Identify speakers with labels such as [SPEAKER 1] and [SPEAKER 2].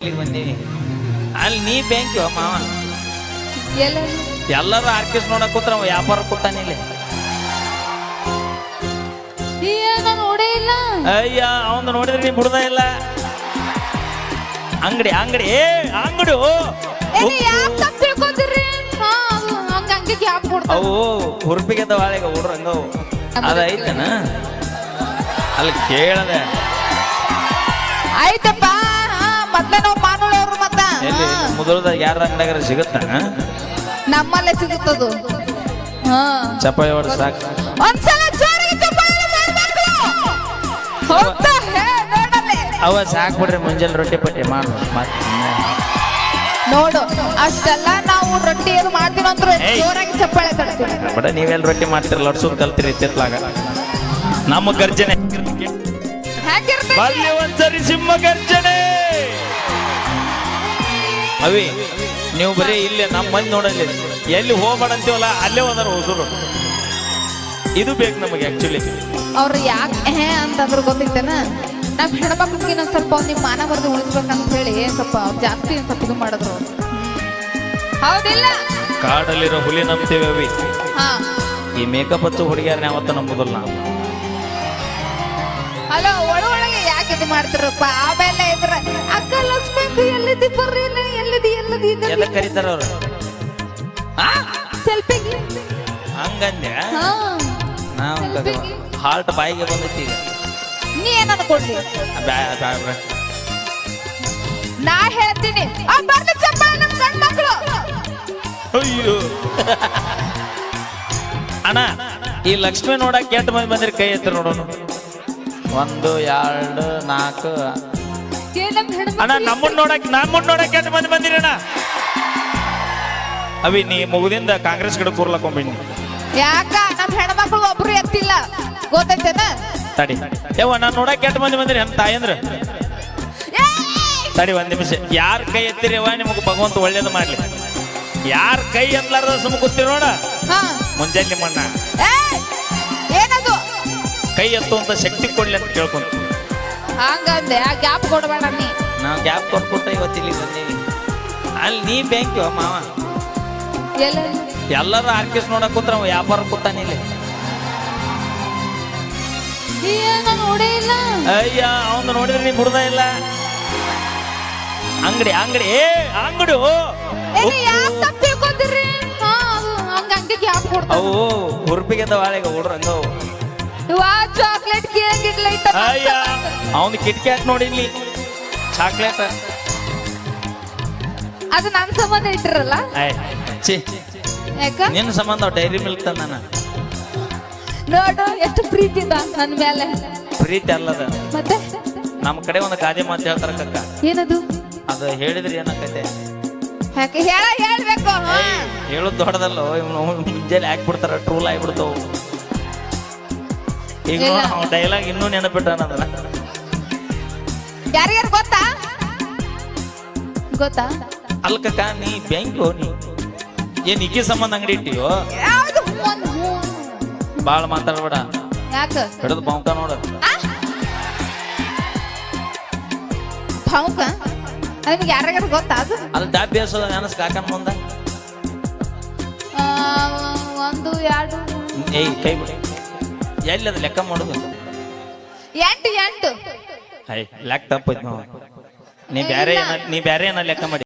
[SPEAKER 1] ಇಲ್ಲಿಗೆ ಬಂದೀವಿ. ಅಲ್ಲಿ ನೀ ಬ್ಯಾಂಕ್ ಮಾವ?
[SPEAKER 2] ಎಲ್ಲ
[SPEAKER 1] ಎಲ್ಲರೂ ಆರ್ಕಿಸ್ ನೋಡಕ್ ಕೂತ್ರ ಅವ ವ್ಯಾಪಾರ ಕೂತಾನ ಇಲ್ಲಿ.
[SPEAKER 2] ನಾನು ನೋಡೇ ಇಲ್ಲ?
[SPEAKER 1] ಅಯ್ಯ ಅವನು ನೋಡಿದ್ರೆ ನೀ ಬಿಡದ ಇಲ್ಲ. ಅಂಗಡಿ ಅಂಗಡಿ ಏ ಅಂಗಡಿ
[SPEAKER 2] ಅದು
[SPEAKER 1] ಅವು ಹುರುಪಿಗೆ ಬಾಳೆಗ ಹುಡ್ರ ಹಂಗವು ಅದೈತನ ಅಲ್ಲಿ ಕೇಳದೆ.
[SPEAKER 2] ಆಯ್ತಪ್ಪ. ಮೊದ್ಲ ನಾವು ಮಾನೋಳವ್ರು ಮತ್ತ.
[SPEAKER 1] ಎಲ್ಲಿ. ಮುದುಳ್ದಾಗ ಯಾರ ಅಂಗಡಿಯಾಗ ಸಿಗುತ್ತ?
[SPEAKER 2] ನಮ್ಮಲ್ಲೇ ಸಿಗುತ್ತದು. ಹಾ.
[SPEAKER 1] ಚಪಾಯಿ ಹೊಡ್ ಸಾಕು.
[SPEAKER 2] ಒಂದ್ಸಲ ಜೋರಾಗಿ ಚಪ್ಪಾಳೆ ಮಾಡ್ಬೇಕು. ಹೋಗ್ತಾ ಹೇ.
[SPEAKER 1] ಅವ ಸಾಕ್ ಬಿಡ್ರಿ ಮುಂಜಾನೆ ರೊಟ್ಟಿ ಪಟ್ಟಿ ಮಾಡು. ಮತ್ತೆ
[SPEAKER 2] ನೋಡು ಅಷ್ಟೆಲ್ಲ ನಾವು ರೊಟ್ಟಿ ಏನು ಮಾಡ್ತೀವಿ ಅಂದ್ರೆ
[SPEAKER 1] ಏಯ್.
[SPEAKER 2] ಜೋರಾಗಿ ಚಪ್ಪಾಳೆ ತಡ್ತೀವಿ
[SPEAKER 1] ಬಡ ನೀವೆಲ್ಲ ರೊಟ್ಟಿ ಮಾಡ್ತಿರಲ್ಲ ಲಡ್ಸೋದ್ ಕಲ್ತಿರಿ ತಿತ್ಲಾಗ ನಮ್ಮ ಗರ್ಜನೆ. ಬರ್ಲಿ ಒಂದ್ಸರಿ ಸಿಂಹ ಗರ್ಜನೆ. ಅವಿ ನೀವು ಬರೀ ಇಲ್ಲೇ ನಮ್ಮ ಮಂದಿ ನೋಡಲ್ಲಿ. ಎಲ್ಲಿ ಹೋಗ್ಬೇಡ ಅಂತೀವಲ್ಲ ಅಲ್ಲೇ ಹೋದಾರ ಹೊಸರು ಇದು ಬೇಕು ನಮಗೆ ಆಕ್ಚುಲಿ
[SPEAKER 2] ಅವ್ರು ಯಾಕೆ ಹೇ ಅಂತಂದ್ರೆ ಗೊತ್ತಿತ್ತೇನ? ನಮ್ಮ ಹೆಣ್ಮಕ್ಳಿಗೆ ಇನ್ನೊಂದು ಸ್ವಲ್ಪ ನಿಮ್ಮ ಮಾನ ಬರೆದು ಉಳಿಸ್ಬೇಕಂತ ಹೇಳಿ ಸ್ವಲ್ಪ ಜಾಸ್ತಿ ಸ್ವಲ್ಪ ಇದು ಮಾಡಿದ್ರು. ಹೌದಿಲ್ಲ?
[SPEAKER 1] ಕಾಡಲ್ಲಿರೋ ಹುಲಿ ನಂಬ್ತೇವೆ ಅವಿ.
[SPEAKER 2] ಹಾ.
[SPEAKER 1] ಈ ಮೇಕಪ್ ಹಚ್ಚು ಹುಡುಗಿಯರನ್ನ ಯಾವತ್ತ ನಂಬುದಿಲ್ಲ ನಾವು.
[SPEAKER 2] ಹಲೋ ಒಳ ಒಳಗೆ ಇದು ಮಾಡ್ತಾರಪ್ಪ. ಆಮೇಲೆ ಇದ್ರ ಅಕ್ಕ ಲಕ್ಷ್ಮಿ ಎಲ್ಲಿದ್ದಿ ಬರ್ರಿ ಇಲ್ಲ, ಎಲ್ಲಿದಿ ಎಲ್ಲಿದಿ
[SPEAKER 1] ಎದಕ್ ಕರೀತಾರ ಅವ್ರು.
[SPEAKER 2] ಸೆಲ್ಫಿ
[SPEAKER 1] ಹಂಗಂದೆ
[SPEAKER 2] ಹಾ.
[SPEAKER 1] ನಾವು ಹಾರ್ಟ್ ಬಾಯಿಗೆ ಬಂದೈತಿ ಈಗ.
[SPEAKER 2] ನೀ ಏನ್ ಅನ್ಕೊಂಡ್ಲಿ?
[SPEAKER 1] ಬ್ಯಾ ಬ್ಯಾ ಬ್ಯಾ.
[SPEAKER 2] ನಾ ಹೇಳ್ತೀನಿ. ಆ ಬರ್ಲಿ ಚಪ್ಪಾಳೆ ಗಂಡ್ ಮಕ್ಳು.
[SPEAKER 1] ಅಯ್ಯೋ. ಅಣ್ಣ ಈ ಲಕ್ಷ್ಮಿ ನೋಡಕ್ ಎಂಟು ಮಂದಿ ಬಂದ್ರೆ ಕೈ ಎತ್ತರ ನೋಡೋಣ ಒಂದು ಎರಡು ನಾಲ್ಕು.
[SPEAKER 2] ಏ ನಮ್ ಹೆಣ್ಮಕ್ಳು
[SPEAKER 1] ಅಣ್ಣ ನಮ್ಮನ್ನ ನೋಡಕ್ ನಮ್ಮನ್ನ ನೋಡಕ್ ಎಂಟು ಮಂದಿ ಬಂದಿರಿ ಅಣ್ಣ ಅವಿ ನೀ ಮುಗುದಿಂದ ಕಾಂಗ್ರೆಸ್ ಕಡೆ ಕೂರ್ಲಕೊಂಬಿನಿ
[SPEAKER 2] ಯಾಕ? ನಮ್ ಹೆಣ್ಮಕ್ಳು ಒಬ್ರು ಎತ್ತಿಲ್ಲ. ಗೊತ್ತೈತೇನ?
[SPEAKER 1] ತಡಿ. ಯವ್ವ ನಾನು ನೋಡಕ್ ಎಂಟು ಮಂದಿ ಬಂದಿರಿ? ಅಂತ ತಾಯಂದ್ರ ತಡಿ ಒಂದ್ ನಿಮಿಷ. ಯಾರ ಕೈ ಎತ್ತಿರಿ ಯವ್ವ? ನಿಮಗೆ ಭಗವಂತ ಒಳ್ಳೇದು ಮಾಡ್ಲಿ. ಯಾರ ಕೈ ಎತ್ತಲಾರ್ದ ಸುಮ್ ಕೂತಿ ನೋಡ.
[SPEAKER 2] ಹಾ.
[SPEAKER 1] ಮುಂಜಾನೆ ಮಣ್ಣ
[SPEAKER 2] ಏಯ್!
[SPEAKER 1] ಕೈ ಎತ್ತುವಂತ ಶಕ್ತಿ ಕೊಡ್ಲಿ ಅಂತ ಕೇಳ್ಕೊಂತ
[SPEAKER 2] ಹಂಗಂದೆ ಆ ಗ್ಯಾಪ್ ಕೊಡ್ಬೇಡ ನೀ.
[SPEAKER 1] ನಾವು ಗ್ಯಾಪ್ ಕೊಟ್ಬಿಟ್ಟ ಇವತ್ತು ಇಲ್ಲಿ ಬಂದೀವಿ ಅಲ್ಲಿ ನೀ ಬ್ಯಾಂಕ್ ಮಾವ.
[SPEAKER 2] ಎಲ್ಲ
[SPEAKER 1] ಎಲ್ಲರೂ ಆರ್ಕಿಸ್ ನೋಡಕ್ ಕೂತ್ರ ಅವ ವ್ಯಾಪಾರ ಕೂತಾನಿಲ್ಲ
[SPEAKER 2] ನಾನು ನೋಡೇ ಇಲ್ಲ?
[SPEAKER 1] ಅಯ್ಯ ಅವನು ನೋಡಿದ್ರೆ ನೀ ಮುಡ್ದ ಇಲ್ಲ. ಅಂಗಡಿ ಅಂಗಡಿ ಏ ಅಂಗಡಿ
[SPEAKER 2] ಅವು ಯಾಕ್ ತಪ್ಪ್ ತಿಳ್ಕೊಂತೀರಿ ಹಾ ಅದು ಹಂಗ ಹಂಗೆ ಗ್ಯಾಪ್
[SPEAKER 1] ಅವು ಹುರುಪಿಗೆ ವಾಳೆಗ ಹುಡ್ರ ಅಯ್ಯ ಅವನು ಕಿಟ್ಕ್ಯಾಟ್ ನೋಡಿ ಇಲ್ಲಿ ಚಾಕ್ಲೇಟ್.
[SPEAKER 2] ಅದು ನನ್ ಸಂಬಂಧ ಇಟ್ಟಿರಲ್ಲ?
[SPEAKER 1] ಛೀ.
[SPEAKER 2] ಯಾಕ?
[SPEAKER 1] ನಿನ್ನ ಸಂಬಂಧ ಡೈರಿ ಮಿಲ್ಕ್ ತಂದಾನ
[SPEAKER 2] ನೋಡು ಎಷ್ಟು ಪ್ರೀತಿ ಇದ ನನ್ ಮೇಲೆ.
[SPEAKER 1] ಪ್ರೀತಿ ಅಲ್ಲದ.
[SPEAKER 2] ಮತ್ತೆ?
[SPEAKER 1] ನಮ್ಮ ಕಡೆ ಒಂದು ಗಾದೆ ಮಾತು ಹೇಳ್ತಾರ ಕಕ್ಕ
[SPEAKER 2] ಏನದು?
[SPEAKER 1] ಅದು ಹೇಳಿದ್ರಿ ಏನಕ್ಕೈತೆ?
[SPEAKER 2] ಯಾಕೆ ಹೇಳ ಹೇಳ್ಬೇಕು ಹಾ.
[SPEAKER 1] ಏಯ್, ಹೇಳೋದ್ ದೊಡ್ಡದಲ್ಲ ಇವ್ನು ಮುಂಜಾನೆ ಹಾಕ್ಬಿಡ್ತಾರ ಟ್ರೂಲ್ ಆಗ್ಬಿಡ್ತಾವ. ಈಗ
[SPEAKER 2] ಇಲ್ಲ.
[SPEAKER 1] ಡೈಲಾಗ್ ಇನ್ನೂ ನೆನಪಿಟ್ಟಾನಂದ್ರ
[SPEAKER 2] ಯಾರಿಗಾರ ಗೊತ್ತಾ? ಗೊತ್ತಾ?
[SPEAKER 1] ಅಲ್ಕಕ್ಕ ನೀ ಬ್ಯಾಂಕ್ ನೀ ಏನ್ ಇಕ್ಕಿ ಸಂಬಂಧ ಅಂಗಡಿ ಇಟ್ಟಿಯೋ?
[SPEAKER 2] ಯಾವ್ದು ಒಂದ್.
[SPEAKER 1] ಬಾಳ ಮಾತಾಡ್ಬೇಡ.
[SPEAKER 2] ಯಾಕ?
[SPEAKER 1] ಹಿಡಿದು ಬಾಂಕ ನೋಡ?
[SPEAKER 2] ಭಾವುಕ ನಿಮ್ಗೆ ಗೊತ್ತಾ ಅದು?
[SPEAKER 1] ಅಲ್ಲಿ ಡಾಬಿ ಹಸೋದ ನೆನಸ್ ಕಾಕನ್ ಮುಂದ.
[SPEAKER 2] ಆ, ಒಂದು ಎರಡು
[SPEAKER 1] ಏಯ್ ಕೈ ಬಿಡಿ. ಎಲ್ಲಿ ಅದು ಲೆಕ್ಕ ಮಾಡುದು
[SPEAKER 2] ಎಂಟು ಎಂಟು.
[SPEAKER 1] ಐ ಲೆಕ್ಕ ತಪ್ಪೈತ್ ನಾವು ನೀ ಬ್ಯಾರೆ ಏನ ನೀ ಬ್ಯಾರೆ ಏನ ಲೆಕ್ಕ ಮಾಡಿ